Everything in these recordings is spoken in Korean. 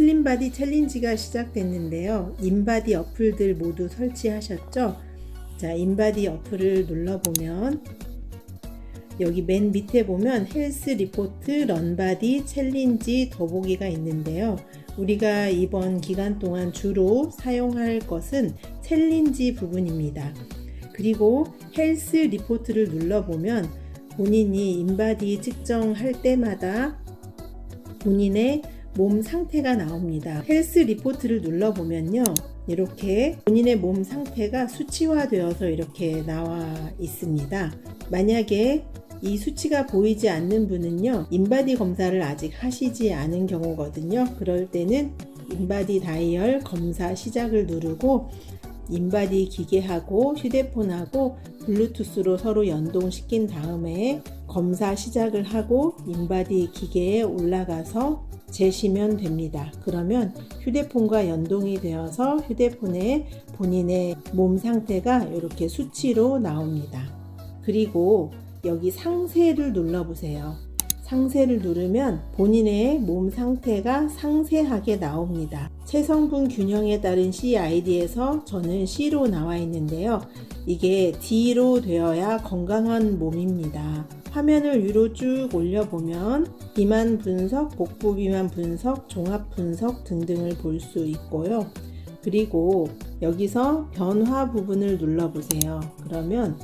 슬림바디 챌린지가 시작됐는데요. 인바디 어플들 모두 설치하셨죠? 자, 인바디 어플을 눌러보면 여기 맨 밑에 보면 헬스 리포트 런바디 챌린지 더보기가 있는데요. 우리가 이번 기간 동안 주로 사용할 것은 챌린지 부분입니다. 그리고 헬스 리포트를 눌러보면 본인이 인바디 측정할 때마다 본인의 몸 상태가 나옵니다. 헬스 리포트를 눌러보면요. 이렇게 본인의 몸 상태가 수치화되어서 이렇게 나와 있습니다. 만약에 이 수치가 보이지 않는 분은요, 인바디 검사를 아직 하시지 않은 경우거든요. 그럴 때는 인바디 다이얼 검사 시작을 누르고 인바디 기계하고 휴대폰하고 블루투스로 서로 연동시킨 다음에 검사 시작을 하고 인바디 기계에 올라가서 재시면 됩니다. 그러면 휴대폰과 연동이 되어서 휴대폰에 본인의 몸 상태가 이렇게 수치로 나옵니다. 그리고 여기 상세를 눌러보세요. 상세를 누르면 본인의 몸 상태가 상세하게 나옵니다. 체성분 균형에 따른 CID에서 저는 C로 나와 있는데요. 이게 D로 되어야 건강한 몸입니다. 화면을 위로 쭉 올려보면 비만 분석, 복부 비만 분석, 종합 분석 등등을 볼 수 있고요. 그리고 여기서 변화 부분을 눌러보세요. 그러면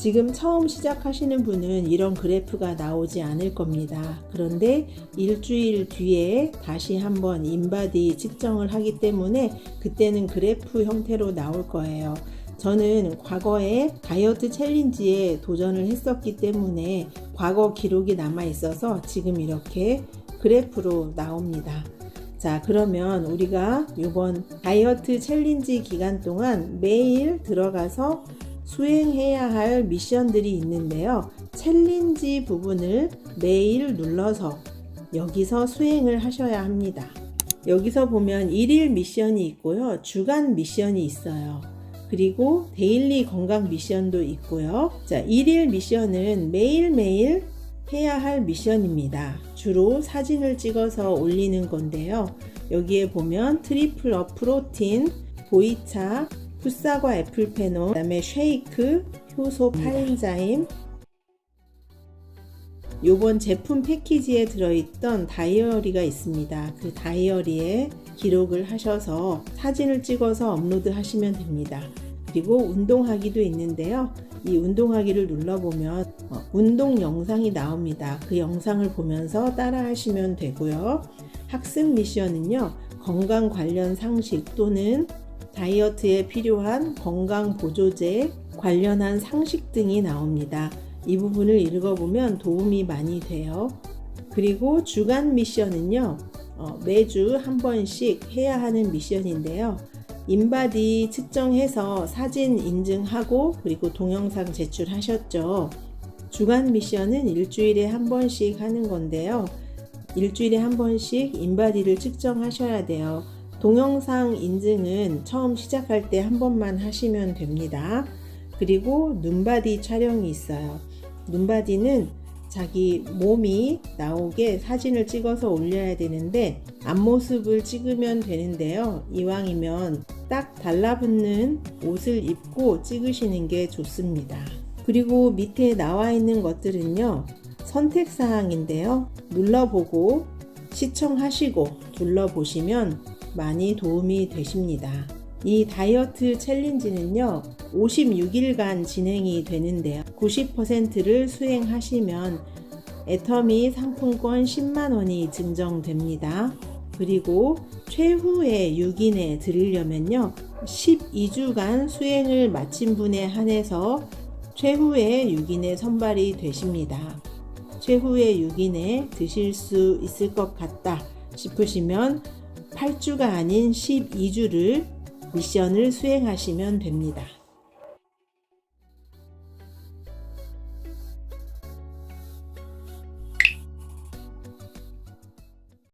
지금 처음 시작하시는 분은 이런 그래프가 나오지 않을 겁니다. 그런데 일주일 뒤에 다시 한번 인바디 측정을 하기 때문에 그때는 그래프 형태로 나올 거예요. 저는 과거에 다이어트 챌린지에 도전을 했었기 때문에 과거 기록이 남아 있어서 지금 이렇게 그래프로 나옵니다. 자, 그러면 우리가 이번 다이어트 챌린지 기간 동안 매일 들어가서 수행해야 할 미션들이 있는데요. 챌린지 부분을 매일 눌러서 여기서 수행을 하셔야 합니다. 여기서 보면 일일 미션이 있고요. 주간 미션이 있어요. 그리고 데일리 건강 미션도 있고요. 자, 일일 미션은 매일매일 해야 할 미션입니다. 주로 사진을 찍어서 올리는 건데요. 여기에 보면 트리플 업 프로틴, 보이차, 풋사과 애플페놀, 그 다음에 쉐이크, 효소 파엔자임, 요번 제품 패키지에 들어있던 다이어리가 있습니다. 그 다이어리에 기록을 하셔서 사진을 찍어서 업로드 하시면 됩니다. 그리고 운동하기도 있는데요. 이 운동하기를 눌러보면 어, 운동 영상이 나옵니다. 그 영상을 보면서 따라 하시면 되고요. 학습 미션은요. 건강 관련 상식 또는 다이어트에 필요한 건강 보조제 관련한 상식 등이 나옵니다. 이 부분을 읽어보면 도움이 많이 돼요. 그리고 주간 미션은요, 어, 매주 한 번씩 해야 하는 미션인데요. 인바디 측정해서 사진 인증하고 그리고 동영상 제출하셨죠. 주간 미션은 일주일에 한 번씩 하는 건데요. 일주일에 한 번씩 인바디를 측정하셔야 돼요. 동영상 인증은 처음 시작할 때 한 번만 하시면 됩니다. 그리고 눈바디 촬영이 있어요. 눈바디는 자기 몸이 나오게 사진을 찍어서 올려야 되는데 앞모습을 찍으면 되는데요. 이왕이면 딱 달라붙는 옷을 입고 찍으시는 게 좋습니다. 그리고 밑에 나와 있는 것들은요. 선택사항인데요. 눌러보고 시청하시고 둘러보시면 많이 도움이 되십니다. 이 다이어트 챌린지는요, 56일간 진행이 되는데요. 90%를 수행하시면 애터미 상품권 10만원이 증정됩니다. 그리고 최후의 6인에 드리려면요, 12주간 수행을 마친 분에 한해서 최후의 6인에 선발이 되십니다. 최후의 6인에 드실 수 있을 것 같다 싶으시면 8주가 아닌 12주를 미션을 수행하시면 됩니다.